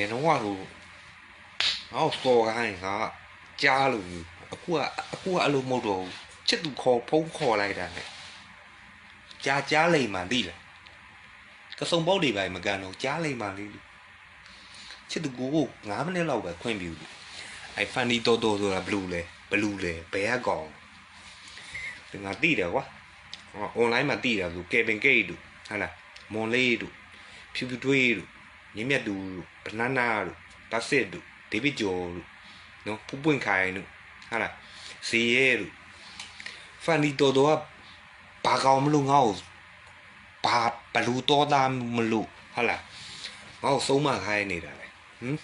ဘယ်တော့ဟိုငါ့ကိုစော်ခိုင်းငါကြားလို့အခုကအခုကအဲ့လိုမဟုတ်တော့ဘူးချစ်သူခေါ်ဖုံးခေါ်လိုက်တာနဲ့ကြားကြားလိမ့်မှသိလားကစုံပုတ်တွေပဲမကန်တော့ကြားလိမ့်မှလေးချစ်သူကို9မိနစ်လောက်ပဲခွင့်ပြုတယ်အဲ့ဖန်ဒီတော်တော်ဆိုတာဘလူးလဲဘလူးလဲဘယ်ကကောင်ဒီငါသိတယ်ကွာဟော online မှာသိတာဆိုကေဗင်ဂိတ်တို့ဟာလားမွန်လေးတို့ဖြူဖြူတွေးတို့ မြင့်မြတ်သူတို့ဘနာနာတို့ဘတ်စစ်တို့ဒေးဗစ်ဂျော်တို့နော်ပူပွင့်ခိုင်တို့ဟာလားဇီရဲတို့ဖန်ဒီတော်တော်ကဘာကောင်မလို့ငါ့ကိုဘာဘလူးတော်သားမလို့ဟာလားငါ့ကိုဆုံးမခိုင်းနေတာလေဟမ်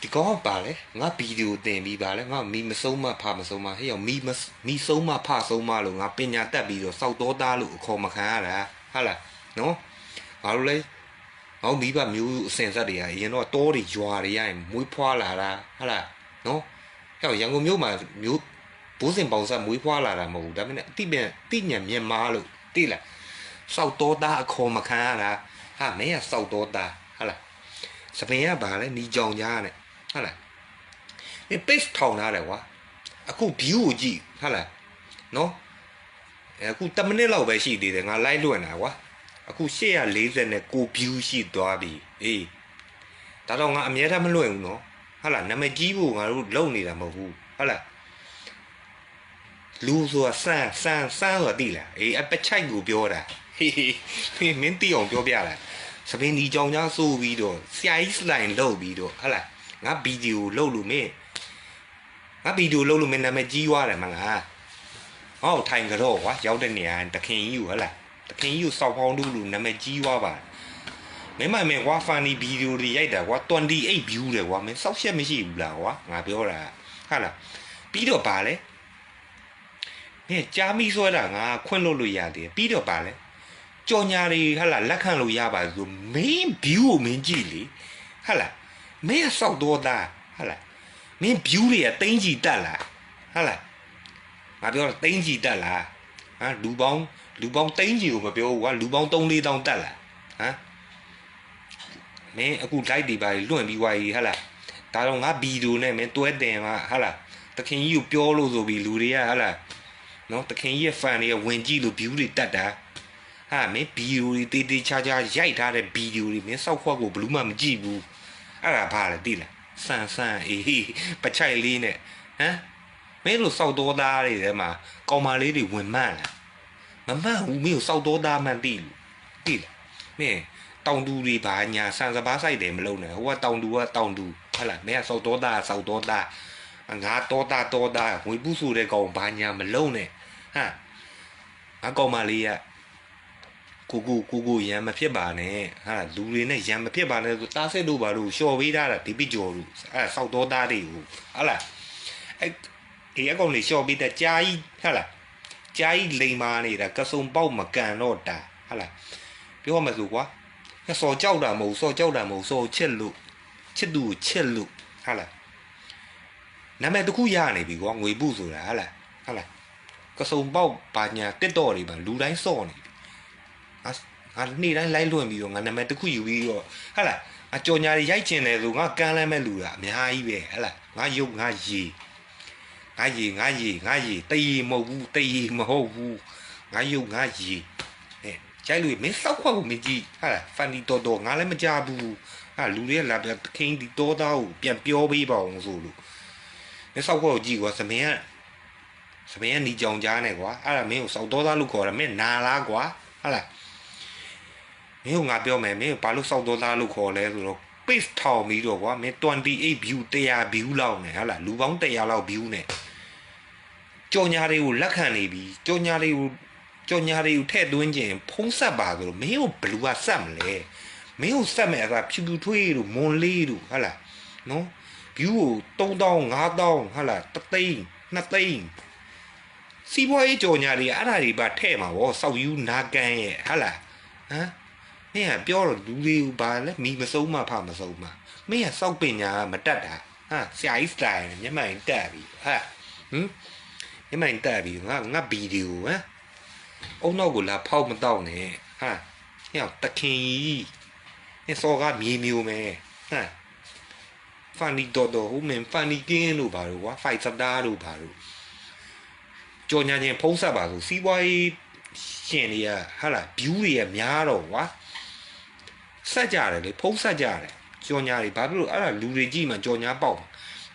ဒီကောင်ကပါလေငါဗီဒီယိုတင်ပြီးပါလေငါမီမဆုံးမဖမဆုံးမဟဲ့ရောမီမမီဆုံးမဖဆုံးမလို့ငါပညာတက်ပြီးတော့စောက်တော်သားလို့အခေါ်မခံရတာဟာလားနော် ငါတို့လေငါတို့မိဘမျိုးအစင်ဆက်တွေကအရင်တော့တောတွေရွာတွေရရင်မွေးဖွားလာတာဟာလားနော်ဟဲ့ရောရန်ကုန်မြို့မှာမျိုးဘိုးစင်ပေါင်ဆက်မွေးဖွားလာတာမဟုတ်ဘူးဒါပေမဲ့အတိပြန်တိညာမြန်မာလို့တိလားစောက်တော်သားအခေါ်မခံရတာဟာမင်းကစောက်တော်သားဟာလားစပင်ကဘာလဲနီကြောင်ကြားနဲ့ဟုတ်လားဒီ page ထောင်ထားတယ်ကွာအခု view ကိုကြည့်ဟုတ်လားနော်အဲအခု10မိနစ်လောက်ပဲရှိသေးတယ်ငါ live လွှင့်တာကွာ အခု840နဲ့ကို view ရှိသွားပြီအေးဒါတော့ငါအမြဲတမ်းမလွှင့်ဘူးနော်ဟုတ်လားနာမည်ကြီးဖို့ငါတို့လုံနေတာမဟုတ်ဘူးဟုတ်လားလူဆိုတာစမ်းစမ်းစမ်းဆိုတာတိလားအေးအပချိုက်ကိုပြောတာဟေးဟေးမင်းတိအောင်ပြောပြတာစပင်းဒီကြောင်ကြားဆိုးပြီးတော့ဆရာကြီးစလိုင်းလုတ်ပြီးတော့ဟုတ်လားငါဗီဒီယိုလုပ်လို့မင်းငါဗီဒီယိုလုပ်လို့မင်းနာမည်ကြီးသွားတယ်မလားဟောထိုင်ကြတော့ကွာရောက်တဲ့နေရာတခင်ကြီးကိုဟဲ့လား တခင်ကြီးကိုစောက်ပေါင်းတူလို့နာမည်ကြီးသွားပါမင်းမမင်းကွာဖန်နီဗီဒီယိုတွေရိုက်တာကွာ28 view တယ်ကွာမင်းစောက်ချက်မရှိဘူးလားကွာငါပြောတာဟာလားပြီးတော့ပါလဲမင်းကြားမိဆွဲတာငါခွင့်လို့လို့ရတယ်ပြီးတော့ပါလဲကြော်ညာတွေဟာလားလက်ခံလို့ရပါဆိုမင်း view ကိုမင်းကြည့်လေဟာလားမင်းဆောက်တော့တာဟာလားမင်း view တွေကတိမ့်ကြီးတက်လာဟာလားငါပြောတာတိမ့်ကြီးတက်လာ ဟာလူပေါင်းလူပေါင်းတိမ့်ကြီးကိုမပြောဘူးကွာလူပေါင်း3 4တောင်တက်လာဟမ်မင်းအခု light တွေပါလွင့်ပြီးွားကြီးဟာလားဒါတော့ငါဗီဒီယိုနဲ့မင်းတွဲတင်မှာဟာလားတခင်ကြီးကိုပြောလို့ဆိုပြီးလူတွေကဟာလားနော်တခင်ကြီးရဲ့ fan တွေကဝင်ကြည့်လို့ view တွေတက်တာဟာမင်းဗီဒီယိုတွေတေးတေးချာချာရိုက်ထားတဲ့ဗီဒီယိုတွေမင်းစောက်ခွက်ကိုဘယ်လို့မှမကြည့်ဘူးအဲ့ဒါဘာလဲသိလားဆန်ဆန်အေးပချိုက်လေးနဲ့ဟမ် မင်းတို့စောက်တော်သားတွေထဲမှာကောင်မလေးတွေဝင်မှန်းလားမမှန်ဘူးမင်းတို့စောက်တော်သားမှန်သိလို့သိလားမင်းတောင်တူတွေဘာညာဆန်စပါးဆိုင်တယ်မလုံးနဲ့ဟိုကတောင်တူကတောင်တူဟုတ်လားမင်းကစောက်တော်သားစောက်တော်သားငါတော်သားတော်သားငွေပုစုတဲ့ကောင်ဘာညာမလုံးနဲ့ဟမ်ငါကောင်မလေးကကိုကိုကိုကိုရံမဖြစ်ပါနဲ့ဟာလူတွေနဲ့ရံမဖြစ်ပါနဲ့ဆိုတားစစ်တို့ဘာလို့လျှော်ပေးထားတာဒီပိကျော်တို့အဲ့ဆောက်တော်သားတွေကိုဟာလားအဲ့ ဒီအကောင်လေးလျှော်ပေးတဲ့ကြားကြီးဟာလားကြားကြီးလိန်မာနေတာကစုံပေါက်မကန်တော့တာဟာလားပြောမှဆိုကွာစော်ကြောက်တာမဟုတ်စော်ကြောက်တာမဟုတ်စော်ချစ်လို့ချစ်သူကိုချစ်လို့ဟာလားနာမည်တစ်ခုရနေပြီကွာငွေပုဆိုတာဟာလားဟာလားကစုံပေါက်ဘာညာတက်တော့တွေပါလူတိုင်းစော့နေပြီငါငါနေ့တိုင်းလိုက်လွင့်ပြီးတော့ငါနာမည်တစ်ခုယူပြီးတော့ဟာလားအကြော်ညာတွေရိုက်ကျင်တယ်ဆိုငါကန်းလမ်းမဲ့လူတာအများကြီးပဲဟဲ့လားငါရုပ်ငါရေ ငါရေငါရေငါရေတရေမဟုတ်ဘူးတရေမဟုတ်ဘူးငါရုပ်ငါရေအဲကျိုက်လူမင်းစောက်ခွက်ကိုမကြည့်ဟာလားဖန်ဒီတော်တော်ငါလည်းမကြဘူးဟာလူတွေကလာပြခင်းဒီတော်သားကိုပြန်ပြောပေးပါအောင်ဆိုလို့မင်းစောက်ခွက်ကိုကြည့်ကွာသမင်ကသမင်ကနီကြောင်ကြားနေကွာအဲ့ဒါမင်းကိုစောက်တော်သားလို့ခေါ်တာမင်းနာလားကွာဟာလားမင်းကငါပြောမယ်မင်းဘာလို့စောက်တော်သားလို့ခေါ်လဲဆိုတော့ page ထောင်ပြီးတော့ကွာမင်း28 view 100 view လောက်နဲ့ဟာလားလူပေါင်း100လောက် view နဲ့ ကြော်ညာတွေကိုလက်ခံနေပြီကြော်ညာတွေကိုကြော်ညာတွေကိုထည့်သွင်းခြင်းဖုံးဆက်ပါဆိုတော့မင်းကိုဘလူကဆက်မလဲမင်းကိုဆက်မယ်အစားဖြူဖြူထွေးတို့မွန်လေးတို့ဟာလားနော် view ကို3000 5000ဟာလားတသိန်း2သိန်းစီးပွားရေးကြော်ညာတွေအဲ့ဒါတွေပါထဲ့မှာဗောစောက်ယူနာကန်ရဲ့ဟာလားဟမ်မင်းကပြောတော့လူတွေကိုဘာလဲမိမစုံမဖမစုံမမင်းကစောက်ပညာမတက်တာဟာဆရာကြီးစတိုင်မျက်မှန်တက်ပြီဟာဟမ် မျက်မှန်တက်ပြီငါငါဗီဒီယိုဟမ်အုံနောက်ကိုလာဖောက်မတော့နဲ့ဟာဟဲ့တခင်ကြီးဟအစောကမြေမျိုးမယ်ဟမ်ဖန်နီတော်တော်ဟိုမင်းဖန်နီကင်းလို့ပါလို့ကွာဖိုက်စတာလို့ပါလို့ကြော်ညာချင်းဖုံးဆက်ပါဆိုစီးပွားရေးရှင်တွေကဟာလာ view တွေကများတော့ကွာဆက်ကြတယ်လေဖုံးဆက်ကြတယ်ကြော်ညာတွေဘာဖြစ်လို့အဲ့ဒါလူတွေကြည့်မှကြော်ညာပေါက်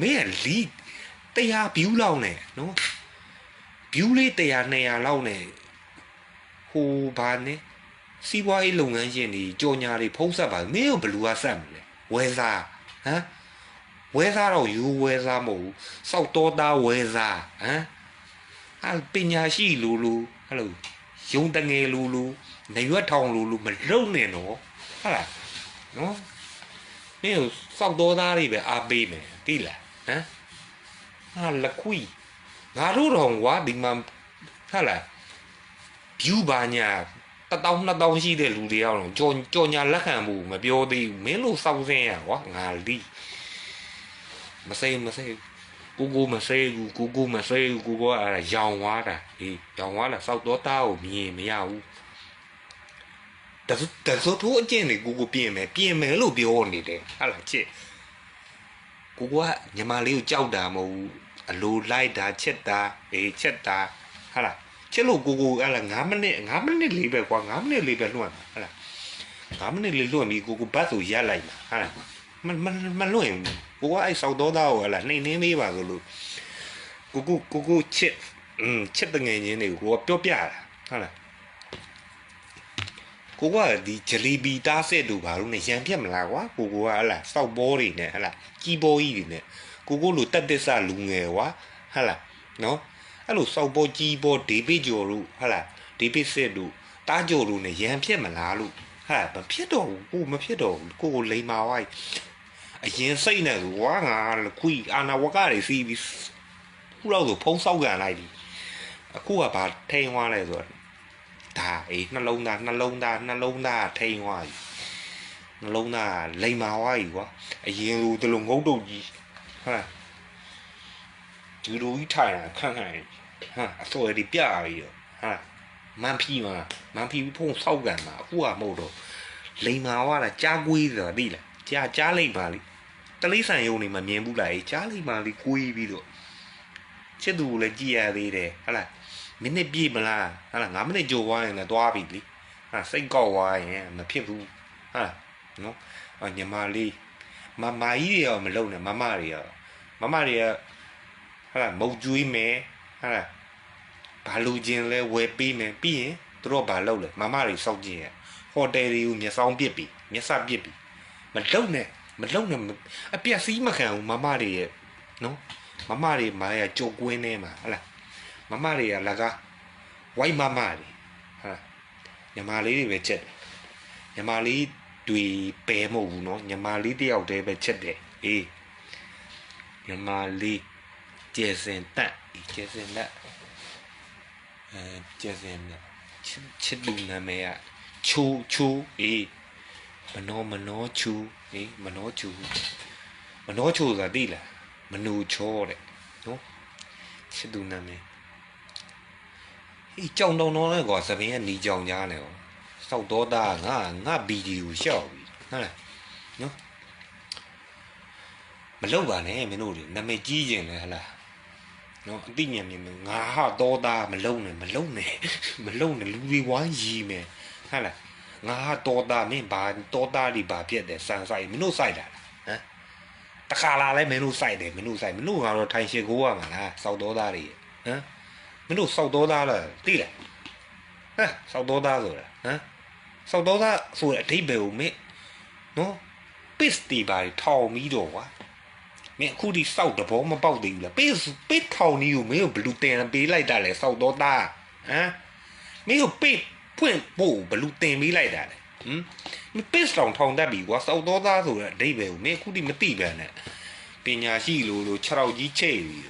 မင်းကလီတရား view လောက်နဲ့နော် view လေး100 200လောက်နဲ့ဟိုဘာနဲ့စီးပွားရေးလုပ်ငန်းရှင်တွေကြော်ညာတွေဖုံးဆက်ပါမင်းကဘလူကဆက်မလဲဝဲစားဟမ်ဝဲစားတော့ယူဝဲစားမဟုတ်ဘူးစောက်တော်သားဝဲစားဟမ်အပညာရှိလူလူဟဲ့လိုယုံတငယ်လူလူနေရွက်ထောင်လူလူမလုံနဲ့နော်ဟုတ်လားနော်မင်းစောက်တော်သားတွေပဲအားပေးမယ်တိလားဟမ်ဟာလက်ခွီ ငါတို့တော့ကွာဒီမှာဟုတ်လား view ဘာညာတတောင်းနှစ်တောင်းရှိတဲ့လူတွေအောင်ကြော်ကြော်ညာလက်ခံမှုမပြောသေးဘူးမင်းလို့စောက်စင်းရကွာငါလီမစိမစိကိုကိုမစိဘူးကိုကိုမစိဘူးကိုကိုကအဲ့ဒါရောင်သွားတာဟေးရောင်သွားတာစောက်တော့တားကိုမြင်မရဘူးတစတစထိုးအကျင့်တွေကိုကိုပြင်မယ်ပြင်မယ်လို့ပြောနေတယ်ဟာလားချစ်ကိုကညီမလေးကိုကြောက်တာမဟုတ်ဘူး အလိုလိုက်တာချက်တာအေးချက်တာဟာလားချစ်လို့ကိုကိုအဲ့လား9မိနစ်9မိနစ်လေးပဲကွာ9မိနစ်လေးပဲလွှတ်မှာဟာလား9မိနစ်လေးလွှတ်ပြီးကိုကိုဘတ်ဆိုရက်လိုက်မှာဟာလားမမမလွှတ်ရင်ကိုကအဲ့စောက်တော့သားကိုဟလားနှိမ့်နှင်းလေးပါဆိုလို့ကိုကိုကိုကိုချစ်อืมချစ်တငယ်ချင်းတွေကိုကိုကပြောပြတာဟာလားကိုကဒီဂျလီဘီတားဆက်တို့ဘာလို့ ਨੇ ရံပြက်မလားကွာကိုကိုကဟလားစောက်ဘောတွေနဲ့ဟလားကြီးဘောကြီးတွေနဲ့ ကိုကိုလိုတက်တက်ဆလူငယ်ကွာဟလားနော်အဲ့လိုစောက်ဘောကြီးဘောဒေးဗစ်ဂျော်တို့ဟလားဒေးဗစ်ဆက်တို့တားဂျော်တို့ ਨੇ ရံပြက်မလားလို့ဟာမဖြစ်တော့ဘူးကိုမဖြစ်တော့ဘူးကိုကိုလိန်မာဝိုက်အရင်စိတ်နဲ့ဆိုဝါငါခွီအာနာဝကတွေစီးပြီးခုတော့ဆိုဖုံးဆောက်ကန်လိုက်ပြီအခုကဘာထိန်သွားလဲဆိုတော့ဒါအေးနှလုံးသားနှလုံးသားနှလုံးသားထိန်သွားပြီနှလုံးသားလိန်မာသွားပြီကွာအရင်လိုဒီလိုငုတ်တုတ်ကြီး ဟာဒီလိုကြီးထိုင်တာခန့်ခန့်ဟာအစော်ရီပြပြီရောဟာမန်ဖီမှာမန်ဖီဖုံးဆောက်ကန်မှာအခုကမဟုတ်တော့လိန်မာသွားတာကြားကွေးဆိုတာသိလားကြားကြားလိမ့်ပါလိတလိဆန်ယုံနေမမြင်ဘူးလားအေးကြားလိမ့်ပါလိကွေးပြီးတော့ချစ်သူကိုလည်းကြည်ရသေးတယ်ဟဟလားမိနစ်ပြည့်မလားဟဟလား9မိနစ်ကြိုသွားရင်လည်းသွားပြီလीဟာစိတ်ကောက်သွားရင်မဖြစ်ဘူးဟာနော်အညီမလေး မမကြီးတွေရောမလုံနဲ့မမတွေရောမမတွေကဟလာမုတ်ကျွေးမယ်ဟလာဘာလူချင်းလဲဝယ်ပေးမယ်ပြီးရင်သူတို့ဘာလုပ်လဲမမတွေစောက်ကြည့်ရဟိုတယ်တွေကိုမျက်စောင်းပစ်ပြီးမျက်စပစ်ပြီးမလုံနဲ့မလုံနဲ့အပြက်စီးမခံဘူးမမတွေရဲ့နော်မမတွေမာရကြိုကွင်းထဲမှာဟလာမမတွေကလကားဝိုက်မမတွေဟာညီမလေးတွေပဲချက်တယ်ညီမလေး တွေပယ်မဟုတ်ဘူးနော်ညီမလေးတယောက်တည်းပဲချက်တယ်အေးညီမလေးကျဲစင်တက်ကျဲစင်တက်အဲကျဲစင်တက်ချစ်လူနာမည်ကချူချူအေးမနောမနောချူအေးမနောချူမနောချူဆိုတာသိလားမနူချောတဲ့နော်ချစ်သူနာမည်အေးကြောင်တောင်တော့လဲကွာသပင်းကနီကြောင်ကြားနေကွာ စောက်တော့တာငါငါဗီဒီယိုရှောက်ပြီဟုတ်လားနော်မလောက်ပါနဲ့မင်းတို့တွေနာမည်ကြီးကျင်လဲဟလားနော်အတိညာမြင်မယ်ငါဟာတော့တာမလုံနဲ့မလုံနဲ့မလုံနဲ့လူတွေဝိုင်းရီမယ်ဟုတ်လားငါဟာတော့တာမင်းဘာတော့တာဒီဘာဖြစ်တယ်စံဆိုင်မင်းတို့စိုက်တာဟမ်တခါလာလဲမင်းတို့စိုက်တယ်မင်းတို့စိုက်မင်းတို့ကတော့ထိုင်ရှိကိုးရမှာလားစောက်တော့သားတွေဟမ်မင်းတို့စောက်တော့သားလားသိလားဟမ်စောက်တော့သားဆိုတာဟမ် စောက်တော့သားဆိုတဲ့အဓိပ္ပာယ်ကိုမင်းနော်ပစ်တီပါထောင်ပြီးတော့ကွာမင်းအခုဒီစောက်တဘောမပေါက်သေးဘူးလားပေးပေးထောင်နေကိုမင်းကိုဘလူးတင်ပေးလိုက်တာလေစောက်တော့သားဟမ်မင်းကိုပေးဖွင့်ဖို့ဘလူးတင်ပေးလိုက်တာလေဟမ်မပစ်တောင်ထောင်တတ်ပြီကွာစောက်တော့သားဆိုတဲ့အဓိပ္ပာယ်ကိုမင်းအခုဒီမသိပဲနဲ့ပညာရှိလို့လို့6ရောက်ကြီးချိတ်ပြီး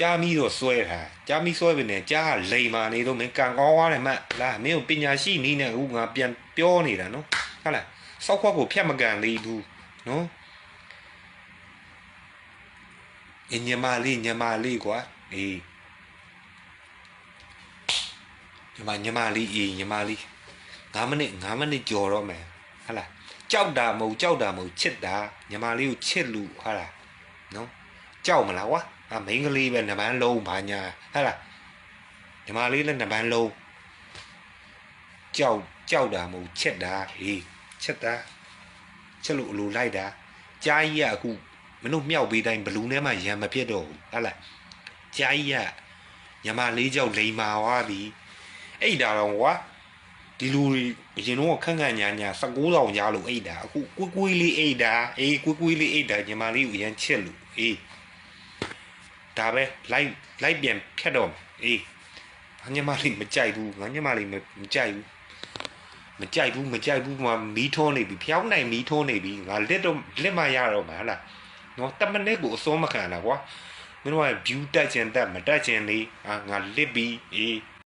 ကြားမီတော့စွဲတာကြားမီစွဲပြီနဲ့ကြားကလိန်မာနေတော့မင်းကန်ကောင်းသွားတယ်မှလားမင်းကိုပညာရှိနေနဲ့အခုငါပြန်ပြောနေတာနော်ဟုတ်လားစောက်ခွက်ကိုဖြတ်မကန်သေးဘူးနော်အညမလေးညမလေးကွာအေးညမညမလေးအေးညမလေး9မိနစ်9မိနစ်ကြော်တော့မယ်ဟဟလားကြောက်တာမဟုတ်ကြောက်တာမဟုတ်ချစ်တာညီမလေးကိုချစ်လူဟာလားနော်ကြောက်မလားကွာ အမိန်းကလေးပဲနှစ်ပန်းလုံးဘာညာဟာလားညီမလေးလည်းနှစ်ပန်းလုံးကြောက်ကြောက်တာမဟုတ်ချစ်တာဟေးချစ်တာချစ်လို့အလိုလိုက်တာကြားကြီးကအခုမင်းတို့မြောက်ပေးတိုင်းဘလူးထဲမှာရံမဖြစ်တော့ဘူးဟာလားကြားကြီးကညီမလေးကြောက်လိန်မာသွားပြီအဲ့ဒါတော့ကွာဒီလူတွေအရင်တော့ခန့်ခန့်ညာညာ19တောင်ကြားလို့အိတ်တာအခုကွေးကွေးလေးအိတ်တာအေးကွေးကွေးလေးအိတ်တာညီမလေးကိုအရန်ချစ်လို့အေး ဒါပဲလိုက်လိုက်ပြန်ဖြတ်တော့အေးငါညီမလေးမကြိုက်ဘူးငါညီမလေးမမကြိုက်ဘူးမကြိုက်ဘူးမကြိုက်ဘူးမမီးထုံးနေပြီဖျောင်းနိုင်မီးထုံးနေပြီငါလက်တော့လက်မရတော့မှာဟလားနော်တမနစ်ကိုအစိုးမခံတာကွာမင်းတို့က view တက်ချင်တက်မတက်ချင်လေးအာငါလစ်ပြီးအေး